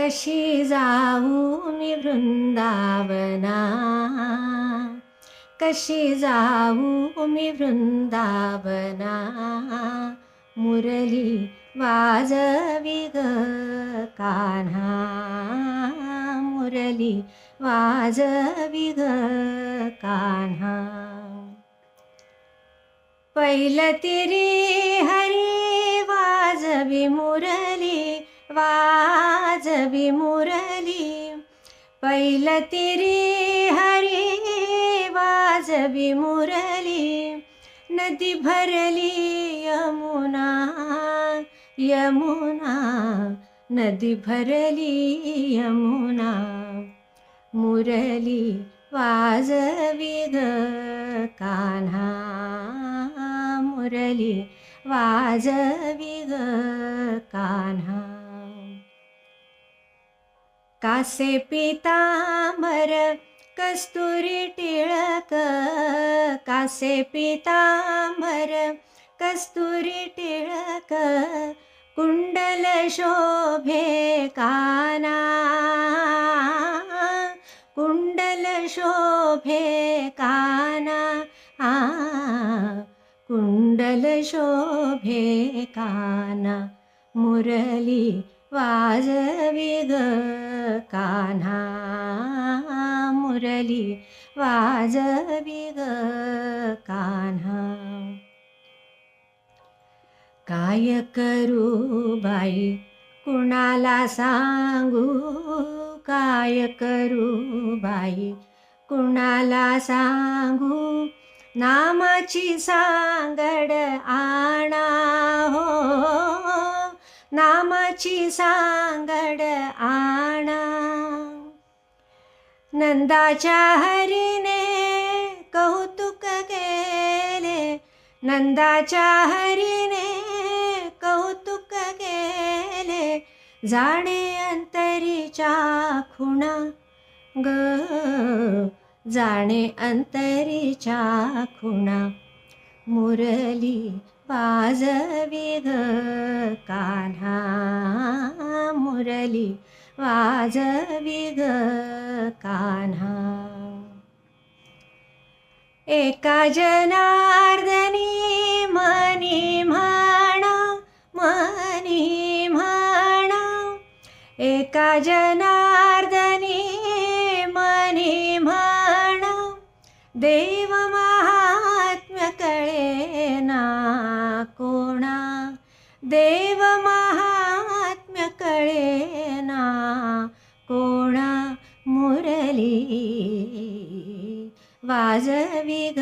कशी जाऊ मी वृंदावना? कशी जाऊ मी वृंदावना? मुरली वाजवी ग कान्हा. मुरली वाजवी ग कान्हा. पहिलं कवी मुरली पहिलं तिरी हरी वाजवी मुरली नदी भरली यमुना यमुना नदी भरली यमुना मुरली वाजवी ग कान्हा मुरली वाजवी ग कान्हा। कासे पितांबर कस्तुरी टिळक. कासे पितांबर कस्तुरी टिळक. कुंडल शोभे काना. कुंडल शोभे काना. आ कुंडल शोभे काना. मुरली वाजवी ग कान्हा मुरली वाजवी ग कान्हा काय करू बाई कुणाला सांगू? काय करू बाई कुणाला सांगू? नामाची सांगड आणा हो नामाची सांगड आणा. नंदाच्या हरीने कौतुक केले. नंदाच्या हरीने कौतुक केले. जाणे अंतरीच्या खुणा ग. जाणे अंतरीच्या खुणा. मुरली वाजवी कान्हा मुरली वाजवी ग कान्हा। एका जनार्दनी मनी म्हणा मनी म्हणा। एका जनार्दनी मनी म्हणा देव वाजवी ग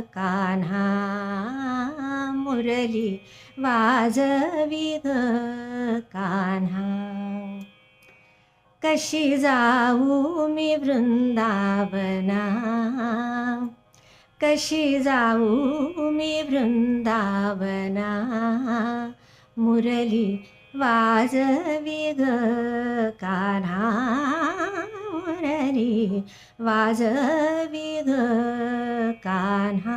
कान्हा मुरली. वाजवी ग कान्हा. कशी जाऊ मी वृंदावना? कशी जाऊ मी वृंदावना? मुरली वाजवी ग कान्हा मुरली वाजवी ग कान्हा